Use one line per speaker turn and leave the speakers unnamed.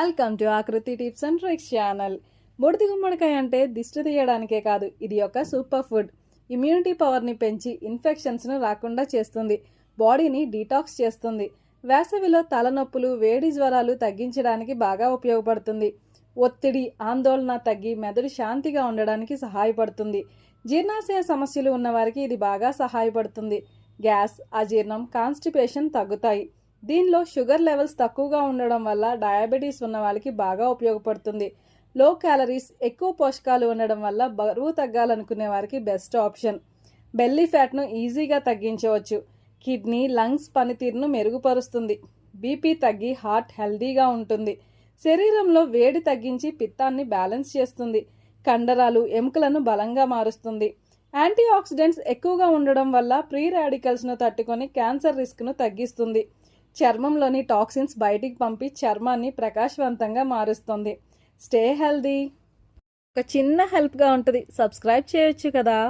Welcome to Akruti tips and tricks channel. బుడిది గుమ్మడికాయ అంటే దిష్టి తీయడానికే కాదు ఇది ఒక సూపర్ ఫుడ్. ఇమ్యూనిటీ పవర్ని పెంచి ఇన్ఫెక్షన్స్ను రాకుండా చేస్తుంది. బాడీని డీటాక్స్ చేస్తుంది. వేసవిలో తలనొప్పులు వేడి జ్వరాలు తగ్గించడానికి బాగా ఉపయోగపడుతుంది. ఒత్తిడి ఆందోళన తగ్గి మెదడు శాంతిగా ఉండడానికి సహాయపడుతుంది. జీర్ణాశయ సమస్యలు ఉన్నవారికి ఇది బాగా సహాయపడుతుంది. గ్యాస్ అజీర్ణం కాన్స్టిపేషన్ తగ్గుతాయి. దీనిలో షుగర్ లెవెల్స్ తక్కువగా ఉండడం వల్ల డయాబెటీస్ ఉన్న వాళ్ళకి బాగా ఉపయోగపడుతుంది. లో క్యాలరీస్ ఎక్కువ పోషకాలు ఉండడం వల్ల బరువు తగ్గాలనుకునే వారికి బెస్ట్ ఆప్షన్. బెల్లీ ఫ్యాట్ను ఈజీగా తగ్గించవచ్చు. కిడ్నీ లంగ్స్ పనితీరును మెరుగుపరుస్తుంది. బీపీ తగ్గి హార్ట్ హెల్దీగా ఉంటుంది. శరీరంలో వేడి తగ్గించి పిత్తాన్ని బ్యాలెన్స్ చేస్తుంది. కండరాలు ఎముకలను బలంగా మారుస్తుంది. యాంటీ ఆక్సిడెంట్స్ ఎక్కువగా ఉండడం వల్ల ప్రీ రాడికల్స్ను తట్టుకొని క్యాన్సర్ రిస్క్ను తగ్గిస్తుంది. చర్మంలోని టాక్సిన్స్ బయటికి పంపి చర్మాన్ని ప్రకాశవంతంగా మారుస్తుంది. Stay healthy. ఒక చిన్న హెల్ప్గా ఉంటుంది. సబ్స్క్రైబ్ చేయొచ్చు కదా.